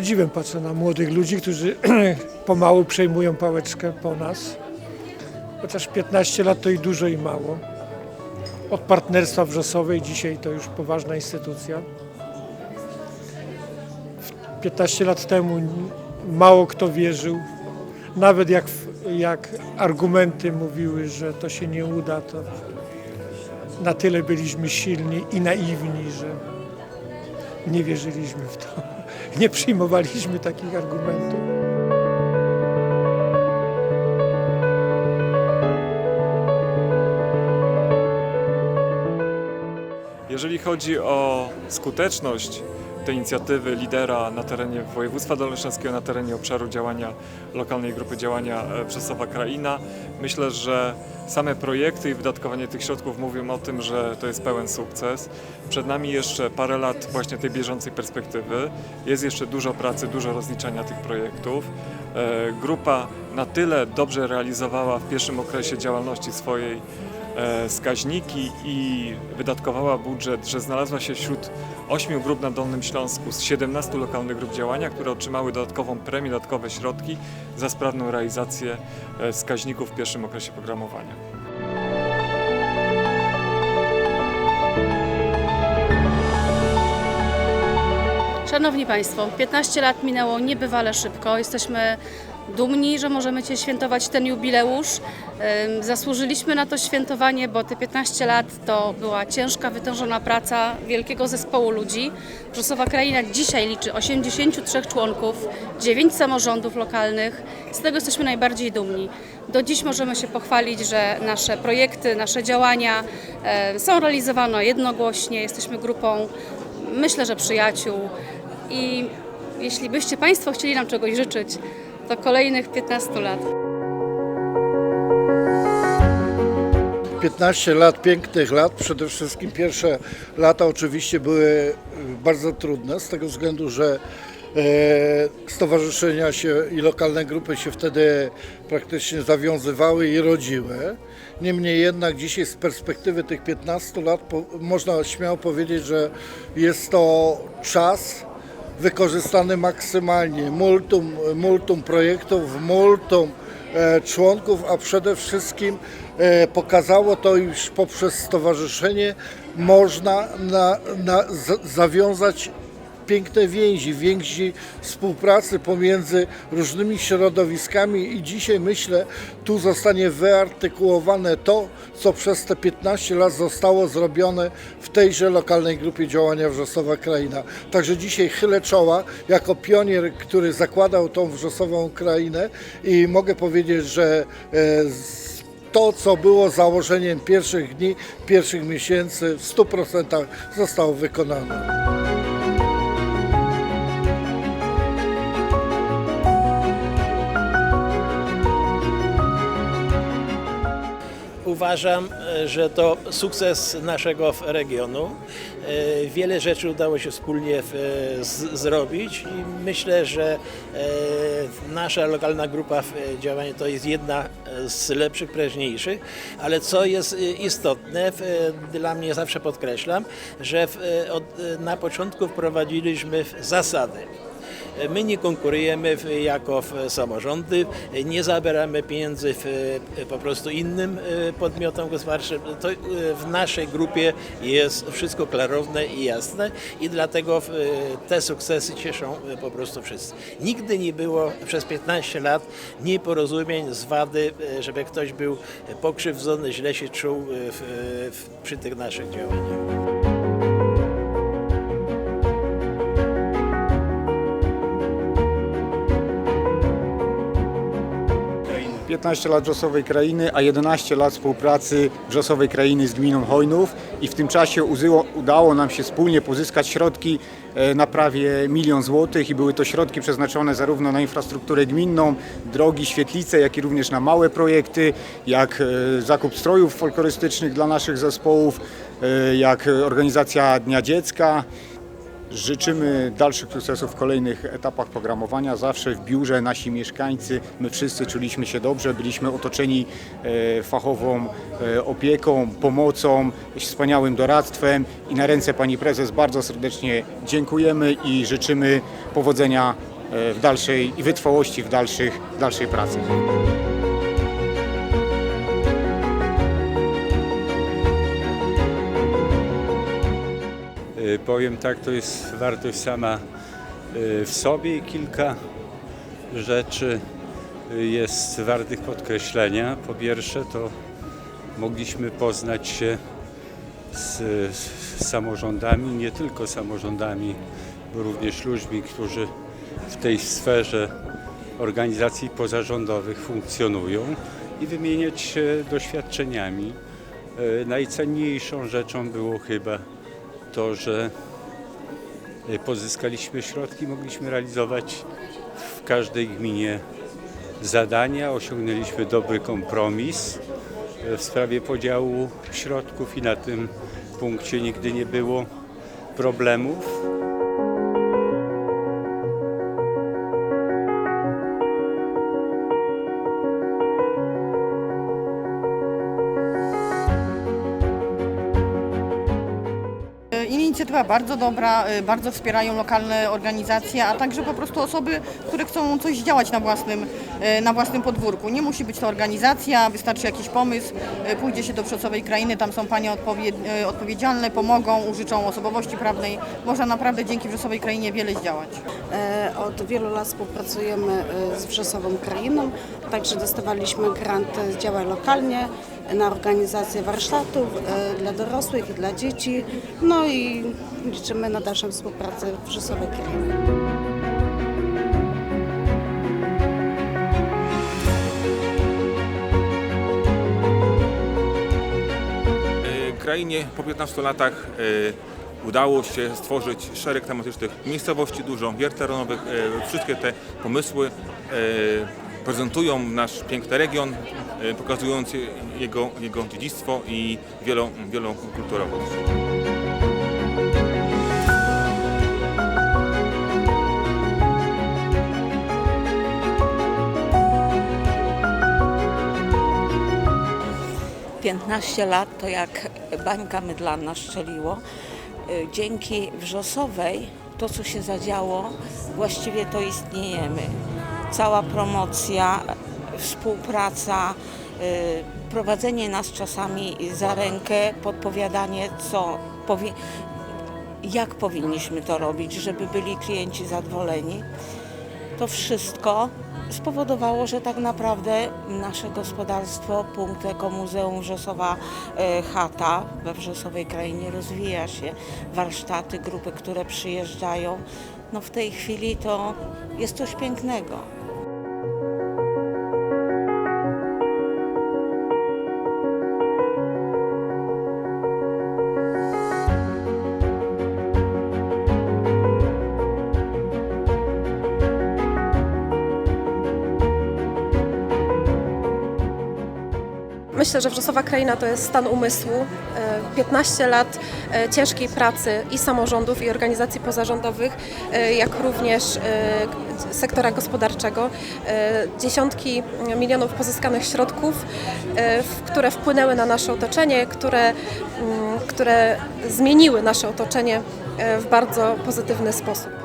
podziwem patrzę na młodych ludzi, którzy pomału przejmują pałeczkę po nas. Chociaż 15 lat to i dużo i mało. Od partnerstwa wrzosowej dzisiaj to już poważna instytucja. 15 lat temu mało kto wierzył. Nawet jak, jak argumenty mówiły, że to się nie uda, to na tyle byliśmy silni i naiwni, że nie wierzyliśmy w to. Nie przyjmowaliśmy takich argumentów. Jeżeli chodzi o skuteczność tej inicjatywy lidera na terenie województwa dolnośląskiego, na terenie obszaru działania lokalnej grupy działania e, Przesowa Kraina, myślę, że same projekty i wydatkowanie tych środków mówią o tym, że to jest pełen sukces. Przed nami jeszcze parę lat właśnie tej bieżącej perspektywy. Jest jeszcze dużo pracy, dużo rozliczania tych projektów. E, Grupa na tyle dobrze realizowała w pierwszym okresie działalności swojej wskaźniki i wydatkowała budżet, że znalazła się wśród ośmiu grup na Dolnym Śląsku z 17 lokalnych grup działania, które otrzymały dodatkową premię, dodatkowe środki za sprawną realizację e, wskaźników w pierwszym okresie programowania. Szanowni Państwo, 15 lat minęło niebywale szybko. Jesteśmy dumni, że możemy Cię świętować ten jubileusz. Zasłużyliśmy na to świętowanie, bo te 15 lat to była ciężka, wytężona praca wielkiego zespołu ludzi. Brzosowa Kraina dzisiaj liczy 83 członków, 9 samorządów lokalnych. Z tego jesteśmy najbardziej dumni. Do dziś możemy się pochwalić, że nasze projekty, nasze działania e, są realizowane jednogłośnie. Jesteśmy grupą myślę, że przyjaciół. I jeśli byście Państwo chcieli nam czegoś życzyć, to kolejnych 15 lat. 15 lat, pięknych lat. Przede wszystkim pierwsze lata oczywiście były bardzo trudne z tego względu, że e, stowarzyszenia się i lokalne grupy się wtedy praktycznie zawiązywały i rodziły. Niemniej jednak dzisiaj z perspektywy tych 15 lat można śmiało powiedzieć, że jest to czas wykorzystany maksymalnie. Multum, multum projektów, multum e, członków, a przede wszystkim e, pokazało to już poprzez stowarzyszenie można na, na, zawiązać piękne więzi, więzi współpracy pomiędzy różnymi środowiskami i dzisiaj myślę, tu zostanie wyartykułowane to, co przez te 15 lat zostało zrobione w tejże lokalnej grupie działania Wrzosowa Kraina. Także dzisiaj chylę czoła jako pionier, który zakładał tą Wrzosową Krainę i mogę powiedzieć, że e, to, co było założeniem pierwszych dni, pierwszych miesięcy w 100% zostało wykonane. Uważam, e, że to sukces naszego regionu. E, Wiele rzeczy udało się wspólnie z, zrobić i myślę, że e, nasza lokalna grupa działania to jest jedna z lepszych, prężniejszych, ale co jest e, istotne, dla mnie zawsze podkreślam, że na początku wprowadziliśmy zasady. My nie konkurujemy jako samorządy, nie zabieramy pieniędzy w, po prostu innym e, podmiotom gospodarczym. To e, w naszej grupie jest wszystko klarowne i jasne i dlatego te sukcesy cieszą e, po prostu wszyscy. Nigdy nie było przez 15 lat nieporozumień, zwady, e, żeby ktoś był pokrzywdzony, źle się czuł e, przy tych naszych działaniach. 15 lat Wrzosowej Krainy, a 11 lat współpracy Wrzosowej Krainy z gminą Hojnów i w tym czasie uzyło, udało nam się wspólnie pozyskać środki e, na prawie milion złotych i były to środki przeznaczone zarówno na infrastrukturę gminną, drogi, świetlice, jak i również na małe projekty, jak e, zakup strojów folklorystycznych dla naszych zespołów, e, jak organizacja Dnia Dziecka, Życzymy dalszych sukcesów w kolejnych etapach programowania. Zawsze w biurze nasi mieszkańcy, my wszyscy czuliśmy się dobrze, byliśmy otoczeni e, fachową e, opieką, pomocą, wspaniałym doradztwem i na ręce Pani Prezes bardzo serdecznie dziękujemy i życzymy powodzenia e, w dalszej i wytrwałości w dalszych, w dalszej pracy. Powiem tak, to jest wartość sama y, w sobie i kilka rzeczy y, jest wartych podkreślenia. Po pierwsze to mogliśmy poznać się z, z samorządami, nie tylko samorządami, bo również ludźmi, którzy w tej sferze organizacji pozarządowych funkcjonują i wymieniać się doświadczeniami. Y, Najcenniejszą rzeczą było chyba to, że y, pozyskaliśmy środki, mogliśmy realizować w każdej gminie zadania, osiągnęliśmy dobry kompromis y, w sprawie podziału środków i na tym punkcie nigdy nie było problemów. Bardzo dobra, y, bardzo wspierają lokalne organizacje, a także po prostu osoby, które chcą coś działać na własnym, y, na własnym podwórku. Nie musi być to organizacja, wystarczy jakiś pomysł, y, pójdzie się do Wrzosowej Krainy, tam są panie odpowie- odpowiedzialne, pomogą, użyczą osobowości prawnej. Można naprawdę dzięki Wrzosowej Krainie wiele zdziałać. E, Od wielu lat współpracujemy z Wrzesową Krainą, także dostawaliśmy granty z działań lokalnie na organizację warsztatów e, dla dorosłych i dla dzieci. No i liczymy na dalszą współpracę w Wrzesowej Krainie. E, krainie po 15 latach e, udało się stworzyć szereg tematycznych miejscowości, dużo gier terenowych. Wszystkie te pomysły prezentują nasz piękny region, e, pokazując jego, jego dziedzictwo i wielo, wielokulturowość. Piętnaście lat to jak bańka mydlana szczeliło. Y, Dzięki Wrzosowej to, co się zadziało, właściwie to istniejemy. Cała promocja, współpraca, y, prowadzenie nas czasami za rękę, podpowiadanie, co powi- jak powinniśmy to robić, żeby byli klienci zadowoleni to wszystko spowodowało, że tak naprawdę nasze gospodarstwo, punkt Eko Muzeum Wrzosowa e, Chata we Wrzosowej Krainie rozwija się. Warsztaty, grupy, które przyjeżdżają. No w tej chwili to jest coś pięknego. Myślę, że Wrzosowa Kraina to jest stan umysłu. E, 15 lat e, ciężkiej pracy i samorządów, i organizacji pozarządowych, e, jak również e, sektora gospodarczego. E, Dziesiątki milionów pozyskanych środków, e, które wpłynęły na nasze otoczenie, które, mm, które zmieniły nasze otoczenie e, w bardzo pozytywny sposób.